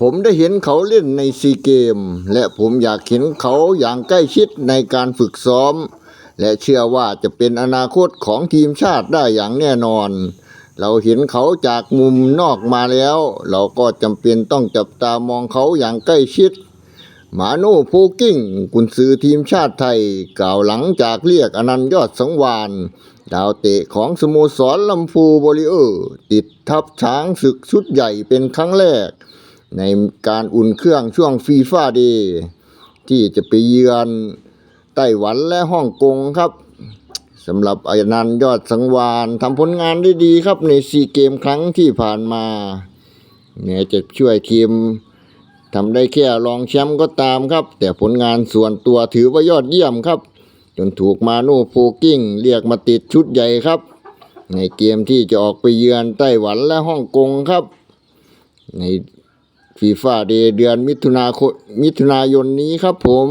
ผมได้เห็นเขาเล่นในซีเกม และผมอยากเห็นเขาอย่างใกล้ชิดในการฝึกซ้อม และเชื่อว่าจะเป็นอนาคตของทีมชาติได้อย่างแน่นอน เราเห็นเขาจากมุมนอกมาแล้ว เราก็จำเป็นต้องจับตามองเขาอย่างใกล้ชิด มาโน่โพกิ้ง กุนซือทีมชาติไทย กล่าวหลังจากเรียกอนันต์ยอดสังวานดาวเตะของสโมสรลำพูบริเออร์ติดทัพช้างศึกชุดใหญ่เป็นครั้งแรก ในการอุ่นเครื่องช่วงฟีฟ่าดย์ที่จะไปเยือนไต้หวันและฮ่องกงครับสำหรับอนันยอดสังวานทำผลงานได้ดีครับในซีเกมครั้งที่ผ่านมาแม้จะช่วยทีมทำได้แค่รองแชมป์ก็ตามครับ แต่ผลงานส่วนตัวถือว่ายอดเยี่ยมครับ จนถูกมาโน่โพกิ้งเรียกมาติดชุดใหญ่ครับ ในเกมที่จะออกไปเยือนไต้หวันและฮ่องกงครับ ใน ฟีฟ่าเดเดือนมิถุนาคมมิถุนายนนี้ครับผม